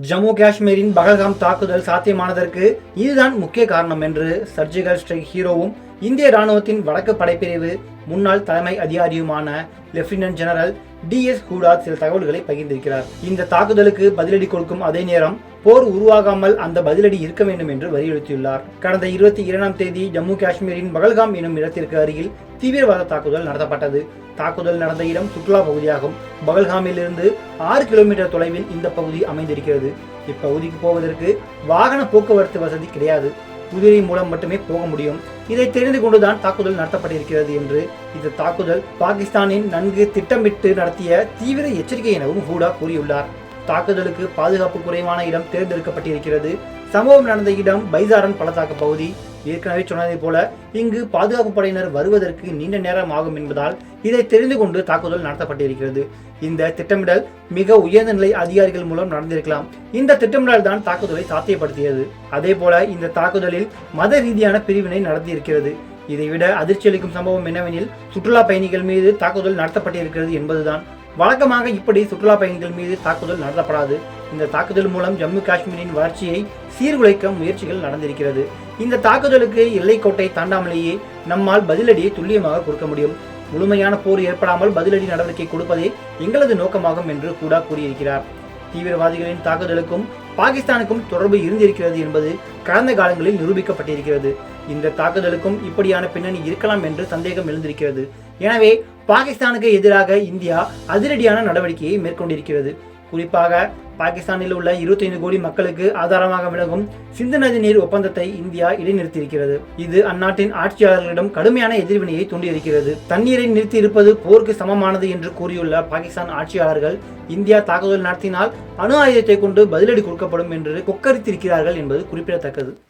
ஜம்மு காஷ்மீரின் பகல்காம் தாக்குதல் சாத்தியமானதற்கு இதுதான் முக்கிய காரணம் என்று சர்ஜிகல் ஸ்ட்ரைக் ஹீரோவும் இந்திய ராணுவத்தின் வடக்கு படைப்பிரிவு முன்னாள் தலைமை அதிகாரியுமான lieutenant general D S Hooda சில தகவல்களை பகிர்ந்திருக்கிறார். இந்த தாக்குதலுக்கு பதிலடி கொடுக்கும் அதே நேரம் போர் உருவாகாமல் அந்த பதிலடி இருக்க வேண்டும் என்று வலியுறுத்தியுள்ளார். கடந்த இருபத்தி இரண்டாம் தேதி ஜம்மு காஷ்மீரின் பகல்காம் எனும் இடத்திற்கு அருகில் தீவிரவாத தாக்குதல் நடத்தப்பட்டது. தாக்குதல் நடந்த இடம் சுற்றுலா பகுதியாகும். பகல்காமிலிருந்து ஆறு கிலோமீட்டர் தொலைவில் இந்த பகுதி அமைந்திருக்கிறது. இப்பகுதிக்கு போவதற்கு வாகன போக்குவரத்து வசதி கிடையாது. குதிரை மூலம் மட்டுமே போக முடியும். இதை தெரிந்து கொண்டுதான் தாக்குதல் நடத்தப்பட்டிருக்கிறது என்று இந்த தாக்குதல் பாகிஸ்தானின் நன்கு திட்டமிட்டு நடத்திய தீவிர எச்சரிக்கை எனவும் ஹூடா கூறியுள்ளார். தாக்குதலுக்கு பாதுகாப்பு குறைவான இடம் தேர்ந்தெடுக்கப்பட்டிருக்கிறது. சம்பவம் நடந்த இடம் பைசாரன் பள்ளத்தாக்கு பகுதி. ஏற்கனவே சொன்னதை போல இங்கு பாதுகாப்பு படையினர் வருவதற்கு நீண்ட நேரம் ஆகும் என்பதால் இதை தெரிந்து கொண்டு தாக்குதல் நடத்தப்பட்டிருக்கிறது. இந்த திட்டமிடல் மிக உயர்ந்த நிலை அதிகாரிகள் மூலம் நடந்திருக்கலாம். இந்த திட்டமிடல் தான் தாக்குதலை சாத்தியப்படுத்தியது. அதே போல இந்த தாக்குதலில் மத ரீதியான பிரிவினை நடத்தியிருக்கிறது இதைவிட அதிர்ச்சியளிக்கும் சம்பவம் என்னவெனில் சுற்றுலா பயணிகள் மீது தாக்குதல் நடத்தப்பட்டிருக்கிறது என்பதுதான். வழக்கமாக இப்படி சுற்றுலா பயணிகள் மீது தாக்குதல் நடத்தப்படாது. இந்த தாக்குதல் மூலம் ஜம்மு காஷ்மீரின் வளர்ச்சியை சீர்குலைக்க முயற்சிகள் நடந்திருக்கிறது. இந்த தாக்குதலுக்கு எல்லைக்கோட்டை தாண்டாமலேயே நம்மால் பதிலடியை துல்லியமாக கொடுக்க முடியும். முழுமையான போர் ஏற்படாமல் பதிலடி நடவடிக்கை கொடுப்பதே எங்களது நோக்கமாகும் என்று கூட கூறியிருக்கிறார். தீவிரவாதிகளின் தாக்குதலுக்கும் பாகிஸ்தானுக்கும் தொடர்பு இருந்திருக்கிறது என்பது கடந்த காலங்களில் நிரூபிக்கப்பட்டிருக்கிறது. இந்த தாக்குதலுக்கும் இப்படியான பின்னணி இருக்கலாம் என்று சந்தேகம் எழுந்திருக்கிறது. எனவே பாகிஸ்தானுக்கு எதிராக இந்தியா அதிரடியான நடவடிக்கையை மேற்கொண்டிருக்கிறது. குறிப்பாக பாகிஸ்தானில் உள்ள 25 கோடி மக்களுக்கு ஆதாரமாக விளங்கும் சிந்து நதி நீர் ஒப்பந்தத்தை இந்தியா இடைநிறுத்தியிருக்கிறது. இது அந்நாட்டின் ஆட்சியாளர்களிடம் கடுமையான எதிர்வினையை தூண்டியிருக்கிறது. தண்ணீரை நிறுத்தி இருப்பது போருக்கு சமமானது என்று கூறியுள்ள பாகிஸ்தான் ஆட்சியாளர்கள் இந்தியா தாக்குதல் நடத்தினால் அணு ஆயுதத்தை கொண்டு பதிலடி கொடுக்கப்படும் என்று கொக்கரித்திருக்கிறார்கள் என்பது குறிப்பிடத்தக்கது.